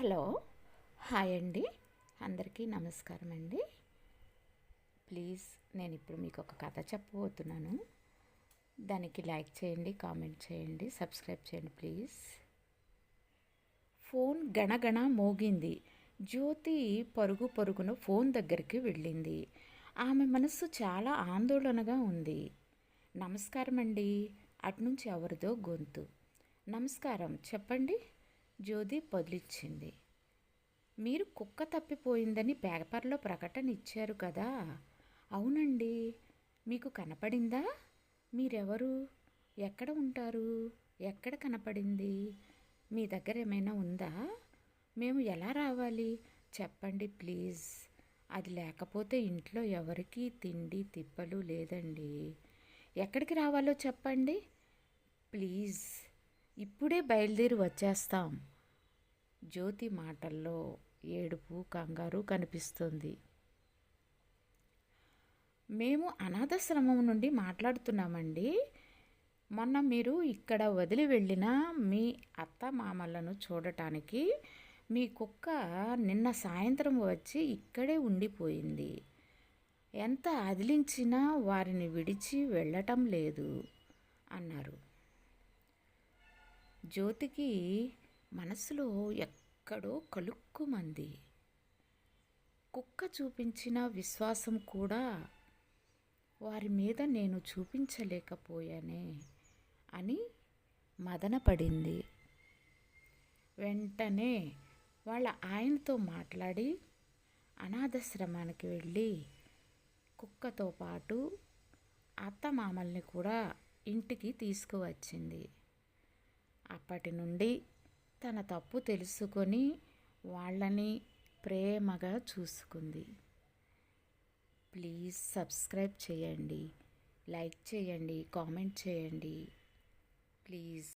Hello. Hi అండి. అందరికీ నమస్కారం అండి. ప్లీజ్ నేను ఇప్పుడు మీకు ఒక కథ చెప్పబోతున్నాను. దానికి లైక్ చేయండి కామెంట్ చేయండి సబ్స్క్రైబ్ చేయండి ప్లీజ్. ఫోన్ గణగణ మోగింది. జ్యోతి పరుగు పరుగున ఫోన్ దగ్గరికి వెళ్ళింది. ఆమె మనస్సు చాలా ఆందోళనగా ఉంది. నమస్కారం అండి అటునుంచి ఎవరిదో గొంతు. నమస్కారం. చెప్పండి. జ్యోతి బదులిచ్చింది మీరు కుక్క తప్పిపోయిందని పేపర్లో ప్రకటన ఇచ్చారు కదా. అవునండి. మీకు కనపడిందా? మీరెవరు? ఎక్కడ ఉంటారు? ఎక్కడ కనపడింది? మీ దగ్గర ఏమైనా ఉందా? మేము ఎలా రావాలి? చెప్పండి ప్లీజ్. అది లేకపోతే ఇంట్లో ఎవరికీ తిండి తిప్పలు లేదండి. ఎక్కడికి రావాలో చెప్పండి. ప్లీజ్. ఇప్పుడే బయలుదేరి వచ్చేస్తాం. జ్యోతి మాటల్లో ఏడుపు కంగారు కనిపిస్తుంది. మేము అనాథాశ్రమం నుండి మాట్లాడుతున్నామండి. మొన్న మీరు ఇక్కడ వదిలి వెళ్ళిన మీ అత్త మామలను చూడటానికి మీ కుక్క నిన్న సాయంత్రం వచ్చి ఇక్కడే ఉండిపోయింది. ఎంత అదిలించినా వారిని విడిచి వెళ్ళటం లేదు అన్నారు. జ్యోతికి మనసులో ఎక్కడో కలుక్కుమంది. కుక్క చూపించిన విశ్వాసం కూడా వారి మీద నేను చూపించలేకపోయానే అని మదనపడింది. వెంటనే వాళ్ళ ఆయనతో మాట్లాడి అనాథాశ్రమానికి వెళ్ళి కుక్కతో పాటు అత్తమామల్ని కూడా ఇంటికి తీసుకువచ్చింది. అప్పటి నుండి తన తప్పు తెలుసుకొని వాళ్ళని ప్రేమగా చూసుకుంది. ప్లీజ్ సబ్స్క్రైబ్ చేయండి లైక్ చేయండి కామెంట్ చేయండి. ప్లీజ్.